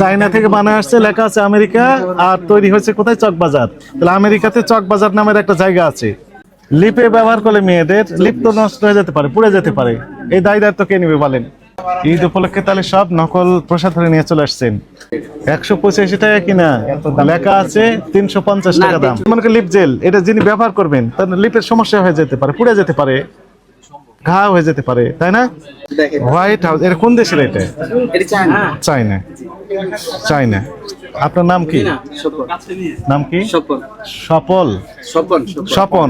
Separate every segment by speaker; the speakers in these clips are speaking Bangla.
Speaker 1: চায়না থেকে বানায় আসছে লেখা আছে আমেরিকা আর তৈরি হয়েছে কোথায়? চকবাজার। তাহলে আমেরিকাতে চকবাজার নামের একটা জায়গা আছে। লিপে ব্যবহার করলে মেয়েদের লিপ তো নষ্ট হয়ে যেতে পারে পুড়ে যেতে পারে। এই দায় দায়িত্ব কে নেবে বলেন? ঈদ উপলক্ষে তাহলে সব নকল প্রসাদ ধরে নিয়ে চলে আসছেন। একশো পঁচাশি টাকা কিনা? লেখা আছে তিনশো পঞ্চাশ টাকা দাম। মনে লিপ জেল এটা যিনি ব্যবহার করবেন তার লিপের সমস্যা হয়ে যেতে পারে পুড়ে যেতে পারে। ঘা হয়ে যেতে পারে তাই না? হোয়াইট হাউস এটা কোন দেশের এটা?
Speaker 2: এটা চায়না।
Speaker 1: চায়না। আপনার নাম কি? নাম কি? সফল
Speaker 2: স্বপন।
Speaker 1: স্বপন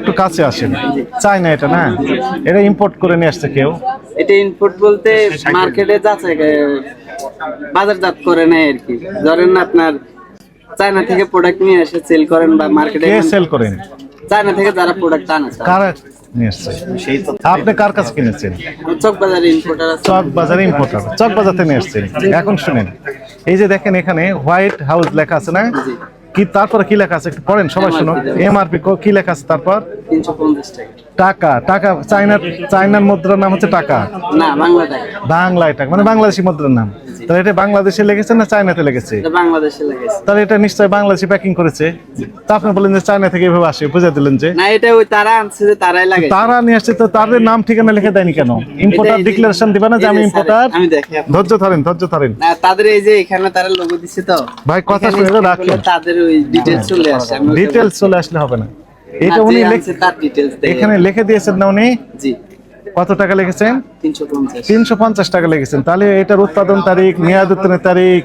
Speaker 1: একটু কাছে আসেন। চায়না এটা না? এটা ইম্পোর্ট করে নিয়ে আসছে কেউ?
Speaker 2: এটা ইম্পোর্ট বলতে মার্কেটে যাচ্ছে বাজারজাত করে নেয় আর কি। ধরেন আপনার চায়না থেকে প্রোডাক্ট নিয়ে এসে সেল করেন বা মার্কেটে
Speaker 1: সেল করেন?
Speaker 2: চায়না থেকে যারা প্রোডাক্ট আনে
Speaker 1: কার আপনি কার কাছে কিনেছেন?
Speaker 2: চক বাজারে ইম্পোর্টার আছে।
Speaker 1: চক বাজারে ইম্পোর্টার চক বাজার থেকে নিয়ে আসছেন এখন শুনেন। এই যে দেখেন এখানে হোয়াইট হাউস লেখা আছে না? কি তারপরে কি লেখা আছে একটু পড়েন সবাই শুনো এমআরপি কি লেখা আছে তারপর?
Speaker 2: টাকা।
Speaker 1: টাকা। টাকা চায়নার চায়নার মুদ্রার নাম হচ্ছে টাকা।
Speaker 2: না বাংলা টাকা।
Speaker 1: বাংলায় টাকা। মানে বাংলাদেশি মুদ্রার নাম। তাহলে এটা বাংলাদেশে লেগেছে না চায়নাতে লেগেছে?
Speaker 2: বাংলাদেশে লেগেছে।
Speaker 1: তাহলে এটা নিশ্চয়ই বাংলাদেশে প্যাকিং করেছে? তা আপনি বলেন যে চায়না থেকে এভাবে আসে বুঝে দিলেন যে।
Speaker 2: না এটা ওই তারা আনছে যে তারাই লাগে।
Speaker 1: তারা নিয়ে আসছে তো তাদের নাম ঠিকানা লিখে দেয়নি কেন? ইম্পোর্টার ডিক্লারেশন দিবে না যে আমি ইম্পোর্টার
Speaker 2: আমি দেখি।
Speaker 1: ধৈর্য ধরেন ধৈর্য ধরেন।
Speaker 2: না তাদের এই যে এখানে তারা লোগো দিচ্ছে তো
Speaker 1: ভাই কথা শুনে রাখেন।
Speaker 2: তাদের ওই ডিটেলস চলে আসে
Speaker 1: ডিটেলস চলে আসলে হবে না। এটা উনি
Speaker 2: যে
Speaker 1: লেখ-
Speaker 2: আনছে তার ডিটেলস
Speaker 1: এখানে লিখে দিয়েছেন না উনি?
Speaker 2: জি।
Speaker 1: কত টাকা লিখেছেন?
Speaker 2: তিনশো পঞ্চাশ।
Speaker 1: টাকা লিখেছেন। তাহলে এটার উৎপাদন তারিখ মেয়াদ উত্তরের তারিখ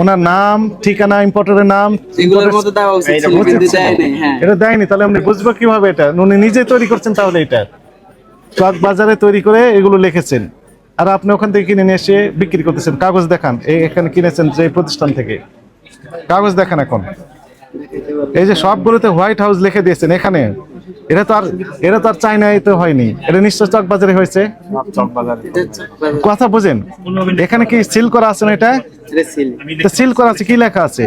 Speaker 1: ওনার নাম ঠিকানা ইম্পোর্টারের নাম
Speaker 2: হ্যাঁ।
Speaker 1: এটা দেয়নি তাহলে আপনি বুঝব কীভাবে এটা? উনি নিজে তৈরি করছেন তাহলে এটা। চক বাজারে তৈরি করে এগুলো লিখেছেন। আর আপনি ওখান থেকে কিনে নিয়ে এসে বিক্রি করতেছেন। কাগজ দেখান এই এখানে কিনেছেন যে প্রতিষ্ঠান থেকে। কাগজ দেখান এখন। এই যে সবগুলোতে হোয়াইট হাউস লিখে দিয়েছেন এখানে এটা তো আর এটা তো আর চাইনায় তো হয়নি। এটা নিশ্চয় চক বাজারে হয়েছে?
Speaker 2: চকবাজার
Speaker 1: কথা বোঝেন এখানে কি সিল করা আছে না এটা?
Speaker 2: সিল
Speaker 1: করা আছে কি লেখা আছে?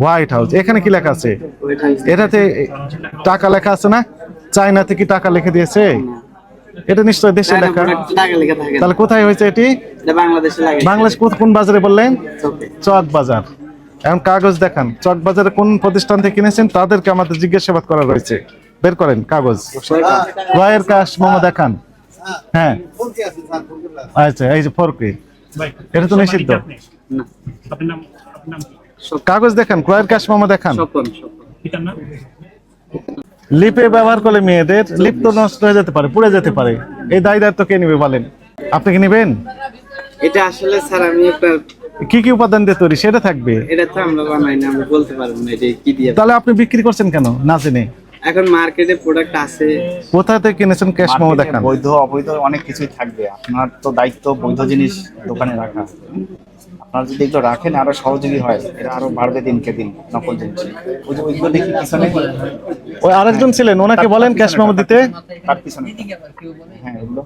Speaker 2: হোয়াইট হাউস
Speaker 1: এখানে কি লেখা আছে? এটাতে টাকা লেখা আছে না? চায়না থেকে টাকা লিখে দিয়েছে? এটা নিশ্চয় দেশে লেখা। তাহলে কোথায় হয়েছে এটি?
Speaker 2: বাংলাদেশে
Speaker 1: কোন বাজারে বললেন?
Speaker 2: চক
Speaker 1: বাজার। এখন কাগজ দেখান, চক বাজারে কোন প্রতিষ্ঠান থেকে কিনেছেন তাদেরকে আমাদের জিজ্ঞাসাবাদ করা রয়েছে। বের করেন, কাগজ। রয়ের কাশ মোমো দেখান। হ্যাঁ। আচ্ছা এই যে ফোরকে। এটা তো নিষিদ্ধ? কাগজ দেখান ক্রয়ের কাশ মোমো দেখান। লিপে ব্যবহার করলে মেয়েদের লিপ তো নষ্ট হয়ে যেতে পারে, পুড়ে যেতে পারে। এই দায় দায়িত্ব কে নেবে বলেন? আপনি কি নেবেন?
Speaker 2: এটা আসলে স্যার, আমি একটা
Speaker 1: কি কি উপাদান দিয়ে তৈরি? সেটা থাকবে।
Speaker 2: এটা তো আমরা বানাই না আমি বলতে পারব না এটা কি দিয়ে
Speaker 1: তাহলে আপনি বিক্রি করছেন কেন? না জেনে।
Speaker 2: এখন মার্কেটে প্রোডাক্ট আছে।
Speaker 1: কোথা থেকে কিনেছেন ক্যাশ মোমো দেখান।
Speaker 3: বৈধ অবৈধ অনেক কিছুই থাকবে। আপনার তো দায়িত্ব বৈধ জিনিস দোকানে রাখা। আপনার যদি এগুলো রাখেন আরও সহযোগী হয়। এটা আরও বাড়বে দিনকে দিন নকল জিনিস ওই যে ওইগুলো দেখি পিছনে।
Speaker 1: ওই আরেকজন ছিলেন ওনাকে বলেন ক্যাশ মেমো দিতে।
Speaker 3: তার পিছনে। হ্যাঁ এগুলো।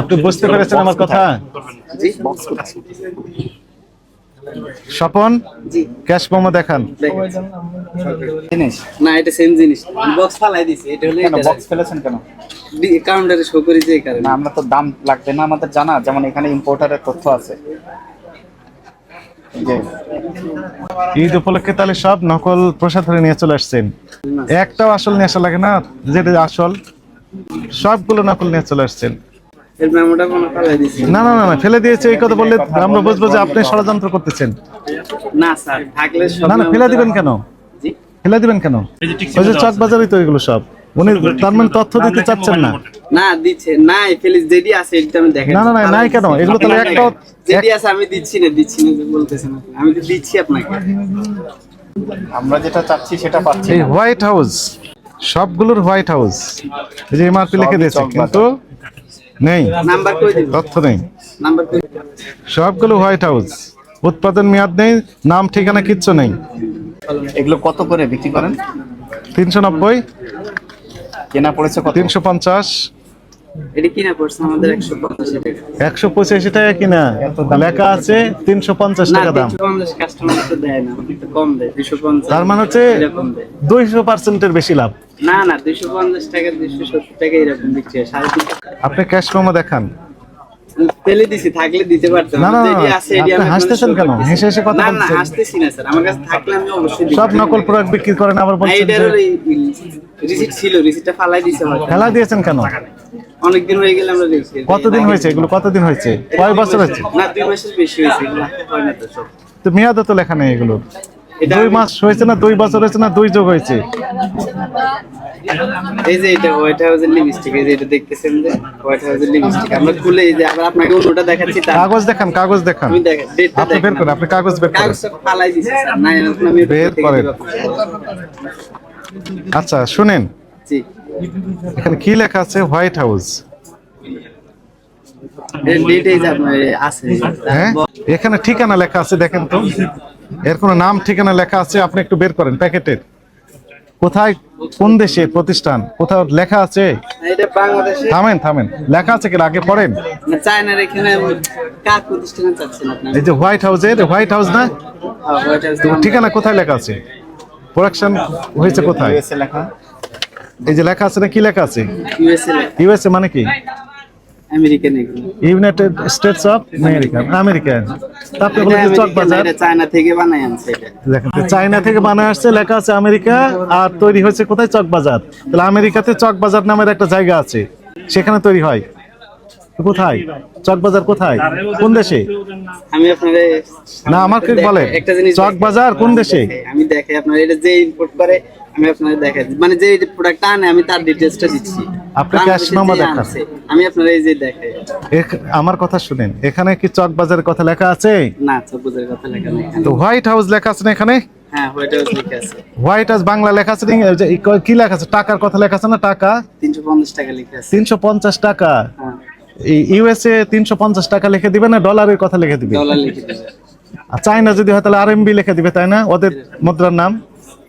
Speaker 1: আপনি বুঝতে পেরেছেন আমার কথা?
Speaker 2: জি
Speaker 3: বক্স
Speaker 1: স্বপন? ক্যাশ মোমো দেখান।
Speaker 3: জিনিস
Speaker 2: না এটা সেম জিনিস। বক্স ফালাই দিছি এটা হলো
Speaker 3: কেন বক্স ফেলেছেন কেন?
Speaker 2: কাউন্টারে শো করি যে কারণে।
Speaker 3: না আমরা তো দাম লাগবে না আমাদের জানা যেমন এখানে ইম্পোর্টারের তথ্য আছে। যে।
Speaker 1: ঈদ উপলক্ষে তাহলে সব নকল প্রসাদ ধরে নিয়ে চলে আসছেন। একটাও আসল নিয়ে আসা লাগে না যেটা আসল সবগুলো নকল নিয়ে চলে আসছেন। না না না না ফেলে দিয়েছে এই কথা বললে আমরা বুঝব যে আপনি ষড়যন্ত্র করতেছেন।
Speaker 2: না স্যার থাকলে
Speaker 1: না না ফেলে দিবেন কেন? ফেলে দিবেন কেন?
Speaker 4: এই যে টিক
Speaker 1: ওই যে চক বাজারই তো এগুলো সব। উনি তার মানে তথ্য দিতে চাচ্ছেন না।
Speaker 2: না দিচ্ছে নাই ফেলিস যেটি আছে এটা আমি দেখেন।
Speaker 1: না, না, না, নাই কেন? এগুলো তাহলে একটাও-
Speaker 2: যেটি আছে আমি দিচ্ছি না দিচ্ছি না বলতেছেন আমি তো দিচ্ছি আপনাকে।
Speaker 3: আমরা যেটা চাচ্ছি সেটা পাচ্ছি
Speaker 1: হোয়াইট হাউস সবগুলোর হোয়াইট হাউস এই যে এমআরপি লিখে দিয়েছে। কিন্তু নেই।
Speaker 2: নাম্বার কই দিবেন
Speaker 1: তথ্য নেই। সবগুলো হোয়াইট হাউস উৎপাদন মেয়াদ নেই নাম ঠিকানা কিচ্ছু নেই।
Speaker 3: এগুলো কত করে বিক্রি করেন?
Speaker 1: তিনশো নব্বই।
Speaker 3: কেনা পড়েছে
Speaker 1: তিনশো পঞ্চাশ।
Speaker 2: এটা কিনা পড়ছে আমাদের একশো পঞ্চাশ টাকা।
Speaker 1: কিনা? লেখা আছে তিনশো পঞ্চাশ
Speaker 2: না
Speaker 1: টাকা দাম।
Speaker 2: দুশো পঞ্চাশ কাস্টমার তো দেয় না একটু কম দেয় দুশো পঞ্চাশ।
Speaker 1: তার মানে হচ্ছে বেশি লাভ।
Speaker 2: না টাকা টাকা এরকম দিচ্ছে সাড়ে
Speaker 1: আপনি ক্যাশ মোমো দেখান।
Speaker 2: ফেলে দিছি থাকলে দিতে পারতাম।
Speaker 1: না, আপনি হাসতেছেন কেন? হেসে হেসে কথা
Speaker 2: না না হাসতেছি না স্যার। আমার কাছে থাকলে আমি অবশ্যই
Speaker 1: সব নকল প্রোডাক্ট বিক্রি করেন আবার বলছেন
Speaker 2: রিসিট ছিল রিসিটটা ফালাই
Speaker 1: দিয়েছেন কেন?
Speaker 2: অনেকদিন হয়ে গেলে আমরা দেখছি।
Speaker 1: কতদিন হয়েছে এগুলো? কতদিন হয়েছে? কয় বছর হয়েছে?
Speaker 2: না দুই মাসের বেশি হয়েছে হয় না তো সব।
Speaker 1: তো লেখা নেই এগুলো।
Speaker 2: এটা
Speaker 1: দুই মাস হয়েছে না দুই বছর হয়েছে না দুই যোগ হয়েছে।
Speaker 2: এই যে এটা হোয়াইট হাউসের লিপস্টিক এই যে এটা দেখতেছেন যে হোয়াইট হাউসের লিপস্টিক আমরা খুলে এই যে আবার আপনাকে অন্যটা দেখাচ্ছি
Speaker 1: কাগজ দেখান কাগজ দেখান।
Speaker 2: আমি দেখেন ডেটটা
Speaker 1: আপনি বের করেন আপনি কাগজ বের করেন।
Speaker 2: কাগজটা ফালাই দিছে স্যার। না আমি
Speaker 1: বের করেন। আচ্ছা শুনেন।
Speaker 2: জি।
Speaker 1: এখানে কি লেখা আছে? হোয়াইট হাউস
Speaker 2: এর এই যে আপনার আছে।
Speaker 1: হ্যাঁ? এখানে ঠিকানা লেখা আছে দেখেন তো। এর কোনো নাম ঠিকানা লেখা আছে আপনি একটু বের করেন প্যাকেটের। কোথায়? কোন দেশে প্রতিষ্ঠান? কোথাও লেখা আছে? থামেন থামেন। লেখা আছে কি? আগে পড়েন। এই যে হোয়াইট হাউসের হোয়াইট হাউস না? তো ঠিকানা কোথায় লেখা আছে? প্রোডাকশন হয়েছে কোথায়? এই যে লেখা আছে না কি লেখা আছে?
Speaker 2: ইউএসএ
Speaker 1: মানে কি?
Speaker 2: আমেরিকান এগুলো।
Speaker 1: ইউনাইটেড স্টেটস অফ আমেরিকা তারপরে বলে যে চক বাজার
Speaker 2: চায়না থেকে বানাই আনছে এটা।
Speaker 1: দেখেন চায়না থেকে বানায় আসছে লেখা আছে আমেরিকা আর তৈরি হয়েছে কোথায়? চক বাজার তাহলে আমেরিকাতে চক বাজার নামের একটা জায়গা আছে সেখানে তৈরি হয়। কোথায়? চক কোথায়? কোন দেশে?
Speaker 2: আমি আপনার
Speaker 1: না আমাকে বলে
Speaker 2: একটা জিনিস
Speaker 1: চক কোন দেশে?
Speaker 2: আমি দেখাই আপনার এটা যে ইম্পোর্ট করে আমি আপনাদের দেখাই মানে যে প্রোডাক্ট আনে আমি তার ডিটেইলসটা দিচ্ছি।
Speaker 1: আপনি cash
Speaker 2: বাংলাদেশে
Speaker 1: memo
Speaker 2: যে
Speaker 1: দেখান।
Speaker 2: আনছে, আমি আপনার এই যে দেখাই।
Speaker 1: আমার কথা শুনেন। এখানে কি চক বাজারের কথা লেখা আছে?
Speaker 2: না চব্বিশের কথা লেখা নেই
Speaker 1: তো হোয়াইট হাউস লেখা আছে না এখানে?
Speaker 2: হ্যাঁ হোয়াইট হাউস লেখা আছে।
Speaker 1: হোয়াইট হাউস বাংলা লেখা আছে কি লেখা আছে? টাকার কথা লেখা আছে না টাকা?
Speaker 2: তিনশো পঞ্চাশ টাকা লেখা আছে।
Speaker 1: তিনশো পঞ্চাশ টাকা।
Speaker 2: হ্যাঁ।
Speaker 1: ইউএসএ তিনশো পঞ্চাশ টাকা লিখে দিবে না ডলারের কথা লিখে দিবে?
Speaker 2: ডলার লিখে দেবে।
Speaker 1: আর চায়না যদি হয় তাহলে আরএমবি লিখে দিবে তাই না? ওদের মুদ্রার নাম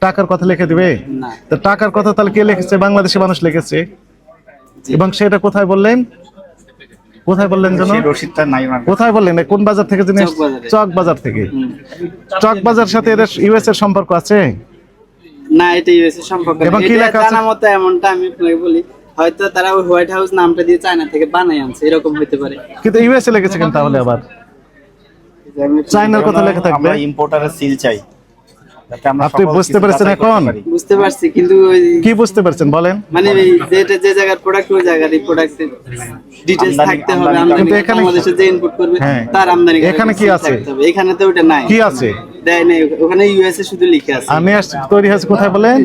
Speaker 1: টাকার কথা লিখে দিবে? তো টাকার কথা তাহলে কে লিখেছে? বাংলাদেশি মানুষ লিখেছে। এবং সেটা কোথায় বললেন? কোথায় বললেন যেন। কোথায় বললেন? কোন বাজার থেকে জিনিস
Speaker 2: চক বাজার।
Speaker 1: থেকে। চক বাজার সাথে এদের ইউএস এর সম্পর্ক আছে?
Speaker 2: না এটা ইউএসএ সম্পর্ক
Speaker 1: এবং কি লেখা আছে?
Speaker 2: জানা এমনটা আমি আপনাকে বলি। হয়তো তারা ওই হোয়াইট হাউস নামটা দিয়ে চায়না থেকে বানাই আনছে এরকম হতে পারে।
Speaker 1: কিন্তু ইউএসএ লিখেছে কেন তাহলে আবার।
Speaker 2: যে আমি-
Speaker 1: চাইনার কথা লেখা থাকবে।
Speaker 3: আমরা ইম্পোর্টারের সিল চাই
Speaker 1: আপনি বুঝতে পেরেছেন এখন?
Speaker 2: বুঝতে পারছি কিন্তু
Speaker 1: কি বুঝতে পারছেন? বলেন।
Speaker 2: মানে যেটা যে জায়গার প্রোডাক্ট ওই জায়গার এই প্রোডাক্টের ডিটেইলস থাকতে হবে
Speaker 3: আমদানি-
Speaker 1: এখানে-
Speaker 2: বাংলাদেশে যে ইনপুট করবে
Speaker 1: হ্যাঁ।
Speaker 2: তার আমদানি
Speaker 1: এখানে কি আছে?
Speaker 2: এখানে তো ওটা নাই।
Speaker 1: কি আছে?
Speaker 2: দেয় নাই। ওখানে ইউএসএ শুধু লিখে আছে।
Speaker 1: তৈরি হয়েছে কোথায় বলেন?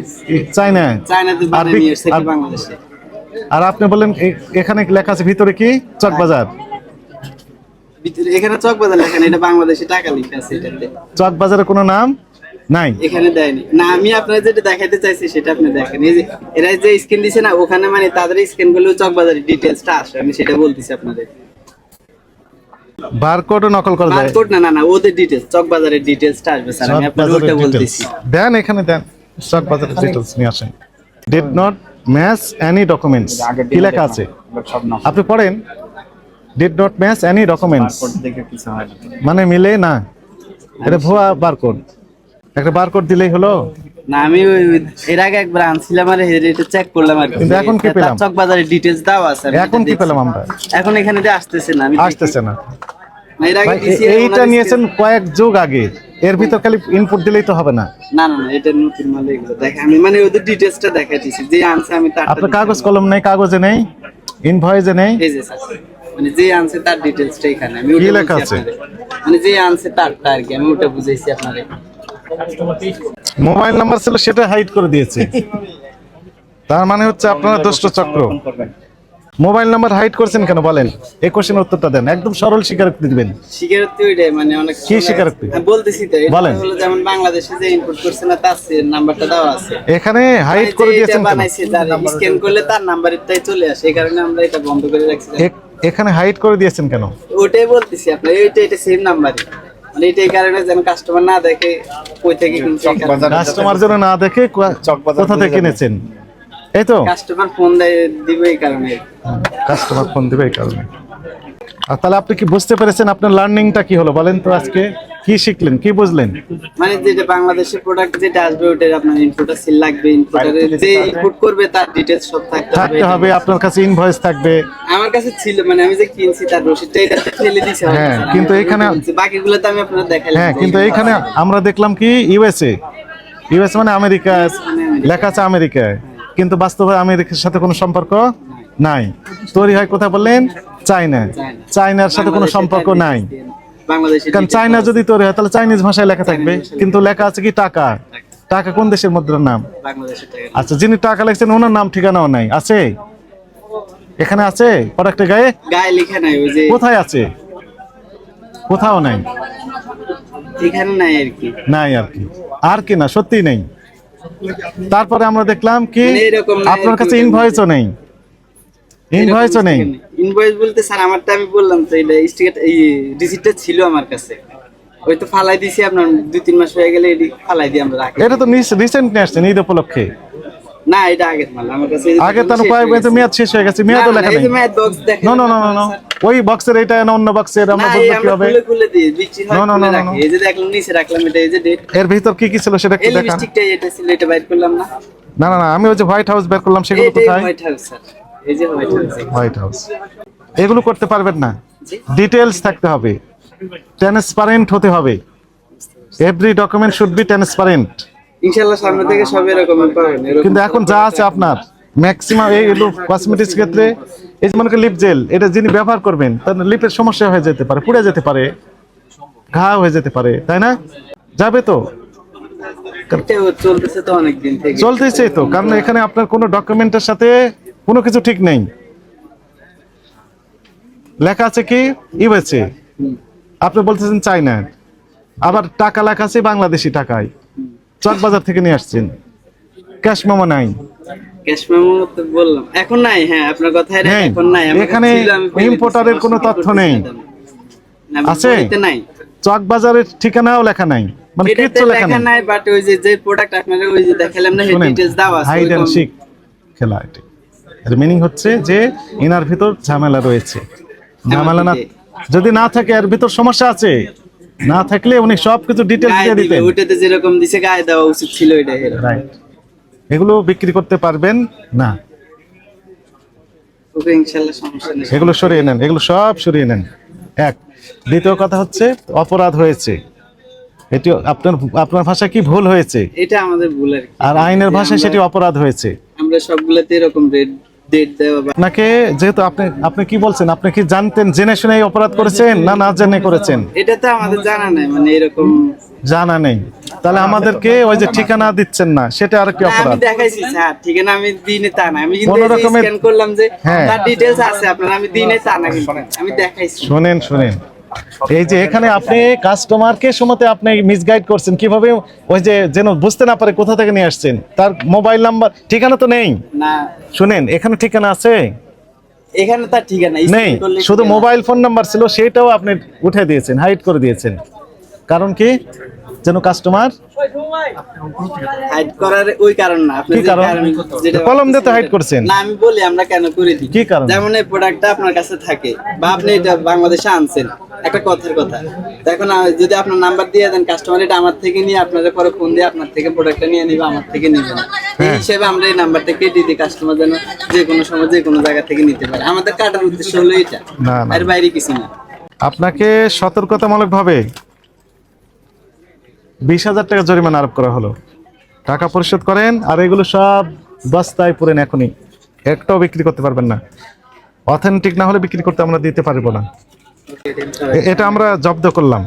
Speaker 1: চাইনা
Speaker 2: চায়নাতে নিয়ে এসেছে বাংলাদেশে?
Speaker 1: আর আপনি বললেন এখানে লেখা আছে ভিতরে কি? চক বাজার।
Speaker 2: ভিতরে এখানে চক বাজার লেখা এটা বাংলাদেশে টাকা লিখে আছে এটাতে।
Speaker 1: চক বাজারের কোনো নাম নাই?
Speaker 2: এখানে দেয়নি। না আমি আপনার যেটা দেখাইতে চাইছি সেটা আপনি দেখেন। এই যে এরা যে স্ক্যান দিছে না ওখানে মানে তাদের স্ক্যান করলে চকবাজারের ডিটেলসটা আসে আমি সেটা বলতেছি আপনাদের।
Speaker 1: বারকোডও নকল করা যায়?
Speaker 2: বারকোড না না না ওদের চকবাজারের ডিটেলসটা আসবে স্যার আমি আপনাদের ওটা বলতেছি।
Speaker 1: দেন এখানে দেন নিয়ে আসেন। Did not match any documents কি লেখা আছে? আপনি পড়েন। Did not match any documents মানে মিলে না। এটা ভুয়া বারকোড একটা বারকোড দিলেই হলো।
Speaker 2: না আমি এর আগে একবার আনছিলাম আর এটা চেক করলাম আর
Speaker 1: কিন্তু এখন কি পেলাম?
Speaker 2: চকবাজারের ডিটেলস দাও আছে
Speaker 1: এখন কি পেলাম আমরা?
Speaker 2: এখন এখানে দিয়ে আসতেছে না আমি
Speaker 1: আসতেছে না।
Speaker 2: এর আগে
Speaker 1: এইটা নিয়েছেন কয়েক যুগ আগে। এর ভিতর খালি ইনপুট দিলেই তো হবে না।
Speaker 2: না না এটা নতুন মাল এগুলো দেখে। আমি মানে ওদের ডিটেলসটা দেখাইতেছি যে আনছে আমি তার
Speaker 1: আপনার কাগজ কলম নেই কাগজে নেই ইনভয়েসে নেই?
Speaker 2: এই যে স্যার মানে যে আনছে তার ডিটেলসটা এখানে আমি ওটা
Speaker 1: লেখা আছে?
Speaker 2: মানে যে আনছে তারটা আর কি আমি ওটা বুঝাইছি আপনারে
Speaker 1: মোবাইল নাম্বার ছিল সেটা হাইড করে দিয়েছে। তার মানে হচ্ছে আপনারা দুষ্ট চক্র।
Speaker 3: করবেন।
Speaker 1: মোবাইল নাম্বার হাইড করছেন কেন বলেন? এই কোশ্চেন উত্তরটা দেন। একদম সরল স্বীকারোক্তি দিবেন।
Speaker 2: স্বীকারোক্তি ওইটাই মানে অনেক
Speaker 1: কি স্বীকারোক্তি?
Speaker 2: আমি বলতেছি তো এটা
Speaker 1: বলেন।
Speaker 2: হলো যেমন বাংলাদেশে যে ইনপুট করছে না তার নাম্বারটা দেওয়া আছে।
Speaker 1: এখানে হাইড
Speaker 2: মানে
Speaker 1: করে দিয়েছেন কেন?
Speaker 2: বানাইছে তার স্ক্যান করলে তার নাম্বারটাই চলে আসে এই কারণে আমরা এটা বন্ধ করে রাখছি।
Speaker 1: এখানে হাইড করে দিয়েছেন কেন?
Speaker 2: ওটাই বলতেছি আপনি এইটা এটা সেম নাম্বারই মানে এটা এই কারণে যেন কাস্টমার না দেখে কই থেকে কিনছে এই কারণে।
Speaker 3: চকবাজার
Speaker 1: কাস্টমার যেন না দেখে
Speaker 3: চকবাজার
Speaker 1: কোথা থেকে কিনেছেন? এই তো?
Speaker 2: কাস্টমার ফোন দিবে এই কারণে।
Speaker 1: কাস্টমার ফোন দিবে এই কারণে। আর তাহলে আপনি কি বুঝতে পেরেছেন আপনার লার্নিংটা কি হলো? বলেন তো আজকে কি শিখলেন কি বুঝলেন?
Speaker 2: মানে যেটা বাংলাদেশের প্রোডাক্ট যেটা আসবে ওটার আপনার সিল লাগবে। যে ইনপুট করবে তার ডিটেলস সব থাকতে হবে।
Speaker 1: থাকতে হবে আপনার কাছে ইনভয়েস থাকবে।
Speaker 2: আমার কাছে ছিল মানে আমি যে কিনছি তার রসিদটা ফেলে দিয়েছে
Speaker 1: হ্যাঁ, কিন্তু এখানে-
Speaker 2: বাকিগুলো তো আমি আপনার দেখালাম।
Speaker 1: হ্যাঁ কিন্তু এইখানে আমরা দেখলাম কি ইউএসএ ইউএস মানে আমেরিকা। লেখা আছে আমেরিকায়। কিন্তু বাস্তবে আমেরিকার সাথে কোনো সম্পর্ক নাই। তৈরি হয় কোথায় বললেন চায়না। চায়নার সাথে কোনো সম্পর্ক নাই। কারণ চায়না যদি তৈরি হয় তাহলে চাইনিজ ভাষায় লেখা থাকবে। কিন্তু লেখা আছে কি টাকা? টাকা কোন দেশের মুদ্রার নাম? আচ্ছা যিনি টাকা লিখছেন ওনার নাম ঠিকানাও নাই। আছে? এখানে আছে? প্রোডাক্টের গায়ে?
Speaker 2: গায়ে লেখা নাই ওই যে
Speaker 1: কোথায় আছে? কোথাও নাই।
Speaker 2: এখানে নাই আর কি।
Speaker 1: নাই আর কি। আর কি না সত্যি নেই। তারপরে আমরা দেখলাম কি
Speaker 2: মানে
Speaker 1: আপনার কাছে ইনভয়েসও নেই। ইনভয়েসও নেই।
Speaker 2: ইনভয়েস বলতে স্যার আমারটা আমি বললাম তো এটা স্টিকার এই রিসিটটা ছিল আমার কাছে। ওই তো ফালাই দিছি আপনার দুই তিন মাস হয়ে গেলে এটি ফালাই দিয়ে আমরা। রাখি
Speaker 1: এটা তো রিসেন্ট নিয়ে আসছেন ঈদ উপলক্ষে।
Speaker 2: না এটা আগের মাল। আমার কাছে
Speaker 1: আগে কয়েক বছর। মেয়াদ শেষ হয়ে গেছে
Speaker 2: না, না,
Speaker 1: লেখা নেই।
Speaker 2: মেয়াদ দেখেন
Speaker 1: নো নো নো
Speaker 2: আপনারা,
Speaker 1: ওই বক্সের এটা না অন্য বক্সের আমরা
Speaker 2: না, এই
Speaker 1: বলব কি হবে?
Speaker 2: খুলে খুলে দিই বিক্রি হয়
Speaker 1: No, no,
Speaker 2: খুলে
Speaker 1: no, no,
Speaker 2: রাখি।
Speaker 1: no.
Speaker 2: এই যে দেখলাম নিচে রাখলাম এটা এই যে ডেট
Speaker 1: এর ভিতর কি কি ছিল সেটা একটু দেখান।
Speaker 2: লিপস্টিকটা এটা ছিল এটা বাইর করলাম না।
Speaker 1: না না না আমি ওই যে হোয়াইট হাউস বের করলাম সেগুলো কোথায়?
Speaker 2: হোয়াইট হাউস স্যার এই যে হোয়াইট হাউস
Speaker 1: হোয়াইট হাউস এগুলো করতে পারবেন না। ডিটেলস থাকতে হবে। ট্রান্সপারেন্ট হতে হবে। Every document should be transparent
Speaker 2: ইনশাআল্লাহ সামনে থেকে সব এরকম পাবেন
Speaker 1: কিন্তু এখন যা আছে আপনার ম্যাক্সিমাম এই কসমেটিক্স ক্ষেত্রে এই যে মনে লিপ জেল এটা যিনি ব্যবহার করবেন তার লিপের সমস্যা হয়ে যেতে পারে পুড়ে যেতে পারে ঘা হয়ে যেতে পারে তাই না? যাবে তো?
Speaker 2: চলতেছে তো
Speaker 1: কারণ এখানে আপনার কোনো ডকুমেন্টের সাথে কোনো কিছু ঠিক নেই। লেখা আছে কি? ইউএসএ। আপনি বলতেছেন চাইনা আবার টাকা লেখা আছে বাংলাদেশি টাকায়। চকবাজার থেকে নিয়ে আসছেন। ক্যাশ মেমো নাই।
Speaker 2: ক্যাশ মেমো তো বললাম। এখন নাই হ্যাঁ আপনার এখন নাই।
Speaker 1: importer-এর কোনো তথ্য নেই। আছে? ঠিকানাও লেখা নাই। মানে কিচ্ছু লেখা
Speaker 2: লেখা
Speaker 1: নাই।
Speaker 2: নাই বাট ওই যে যে প্রোডাক্ট আপনারা ওই যে দেখালাম না ডিটেইলস দেওয়া আছে
Speaker 1: হাইড অ্যান্ড সিক খেলা এটি। এর মিনিং হচ্ছে যে এনার ভিতর ঝামেলা রয়েছে। ঝামেলা না যদি না থাকে এর ভিতর সমস্যা আছে। না থাকলে উনি সবকিছু ডিটেলস
Speaker 2: গায়ে
Speaker 1: দিয়ে দিতেন।
Speaker 2: ওইটাতে যেরকম দিছে গায়ে দেওয়া উচিত ছিল এটা
Speaker 1: রাইট এগুলো বিক্রি করতে পারবেন? না।
Speaker 2: ওকে ইনশাআল্লাহ সমস্যা নেই।
Speaker 1: এগুলো সরিয়ে নেন এগুলো সব সরিয়ে নেন। এক দ্বিতীয় কথা হচ্ছে অপরাধ হয়েছে। এটি আপনার আপনার ভাষা কি ভুল হয়েছে?
Speaker 2: এটা আমাদের ভুল আর
Speaker 1: আইনের ভাষায় সেটি অপরাধ হয়েছে।
Speaker 2: আমরা সবগুলোতে এরকম রেট ডেট দেওয়া
Speaker 1: আপনাকে যেহেতু আপনি আপনি কি বলছেন? আপনি কি জানতেন জেনে শুনে অপরাধ করেছেন না না জেনে করেছেন?
Speaker 2: এটা তো আমাদের জানা নাই মানে এরকম
Speaker 1: জানা নেই। তাহলে আমাদেরকে ওই যে ঠিকানা দিচ্ছেন না সেটা আর কি
Speaker 2: অপরাধ আমি দেখাইছি স্যার। ঠিকানা আমি দিনে তা না। আমি কিন্তু স্ক্যান করলাম যে
Speaker 1: হ্যাঁ।
Speaker 2: তার ডিটেইলস আছে আপনারা আমি দিনে তা না কিন্তু। আমি দেখাইছি।
Speaker 1: শোনেন শোনেন। এই যে এখানে আপনি কাস্টমারকে সময়তে আপনি মিসগাইড করছেন কীভাবে ওই যে যেন বুঝতে না পারে কোথা থেকে নিয়ে আসছেন? তার মোবাইল নাম্বার ঠিকানা তো নেই।
Speaker 2: না।
Speaker 1: শুনেন এখানে ঠিকানা আছে?
Speaker 2: এখানে তার ঠিকানা
Speaker 1: নেই। শুধু মোবাইল ফোন নাম্বার ছিল সেটাও আপনি উঠে দিয়েছেন হাইড করে দিয়েছেন। কারণ কি? যেন কাস্টমার
Speaker 2: হাইড করার ওই কারণ না আপনি যে
Speaker 1: কারণ? কলম দিয়ে তো করছেন।
Speaker 2: না আমি বলি আমরা কেন করে দিই
Speaker 1: কি কারণ?
Speaker 2: যেমন এই প্রোডাক্টটা আপনার কাছে থাকে বা আপনি এটা বাংলাদেশে আনছেন একটা কথার কথা তো এখন যদি আপনার নাম্বার দিয়ে দেন কাস্টমার এটা আমার থেকে নিয়ে আপনাদের পরে ফোন দিয়ে আপনার থেকে প্রোডাক্টটা নিয়ে নিবে আমার থেকে নিবে না এই
Speaker 1: হ্যাঁ।
Speaker 2: হিসেবে আমরা এই নাম্বারটা কেটে দিই কাস্টমার যেন যে কোনো সময় যে কোনো জায়গা থেকে নিতে পারে আমাদের কাটার উদ্দেশ্য হলো এটা
Speaker 1: না।
Speaker 2: বাইরে কিছু না
Speaker 1: আপনাকে সতর্কতামূলক ভাবে বিশ হাজার টাকা জরিমানা আরোপ করা হলো। টাকা পরিশোধ করেন, আর এগুলো সব বস্তায় পুরেন এখনই। একটাও বিক্রি করতে পারবেন না। অথেন্টিক না হলে বিক্রি করতে আমরা দিতে পারব না। এটা আমরা জব্দ করলাম।